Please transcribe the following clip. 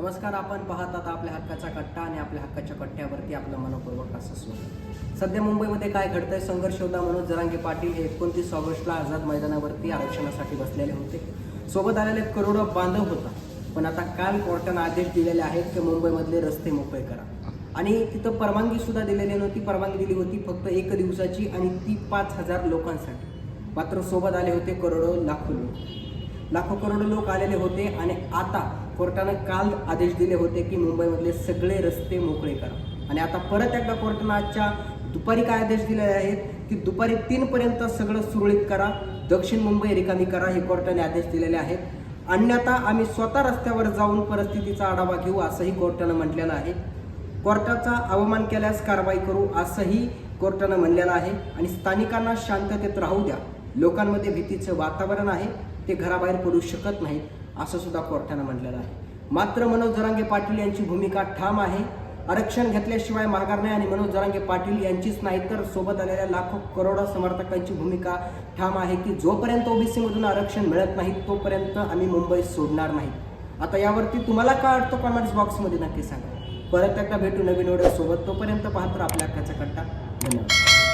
नमस्कार आपण पाहत आता आपल्या हक्काचा कट्टा आणि आपल्या हक्काच्या कट्ट्यावरती आपलं मनपूर्वक असं सुरू. सध्या मुंबईमध्ये काय घडतंय? संघर्ष होता मनोज जरांगे पाटील हे एकोणतीस ऑगस्टला आझाद मैदानावरती आरक्षणासाठी बसलेले होते. सोबत आलेले करोडो बांधव होता. पण आता काल कोर्टानं आदेश दिलेले आहेत की मुंबईमधले रस्ते मोकळे करा. आणि तिथं परवानगी सुद्धा दिलेली नव्हती. परवानगी दिली होती फक्त एक दिवसाची आणि ती पाच हजार लोकांसाठी. मात्र सोबत आले होते करोडो लाखो लोक. लाखो करोडो लोक आलेले होते आणि आता कोर्टानं काल आदेश दिले होते की मुंबईमधले सगळे रस्ते मोकळे करा. आणि आता परत एकदा कोर्टानं आजच्या दुपारी काय आदेश दिलेले आहेत? की दुपारी तीनपर्यंत सगळं सुरळीत करा. दक्षिण मुंबई रिकामी करा हे कोर्टाने आदेश दिलेले आहेत. अन्यथा आम्ही स्वतः रस्त्यावर जाऊन परिस्थितीचा आढावा घेऊ असंही कोर्टानं म्हटलेलं आहे. कोर्टाचा अवमान केल्यास कारवाई करू असंही कोर्टानं म्हणलेलं आहे. आणि स्थानिकांना शांततेत राहू द्या. लोकांमध्ये भीतीचं वातावरण आहे. ते घराबाहेर पडू शकत नाहीत असं सुद्धा कोर्टानं म्हटलेलं आहे. मात्र मनोज जरांगे पाटील यांची भूमिका ठाम आहे. आरक्षण घेतल्याशिवाय माघार नाही आणि मनोज जरांगे पाटील यांचीच नाही तर सोबत आलेल्या लाखो करोडो समर्थकांची भूमिका ठाम आहे की जोपर्यंत ओबीसी मधून आरक्षण मिळत नाही तोपर्यंत आम्ही मुंबई सोडणार नाही. आता यावरती तुम्हाला काय वाटतं कॉमेंट्स बॉक्समध्ये नक्की सांगा. परत एकदा भेटू नवीन व्हिडिओ सोबत तोपर्यंत पाहतो आपल्या हक्काचा कट्टा. धन्यवाद.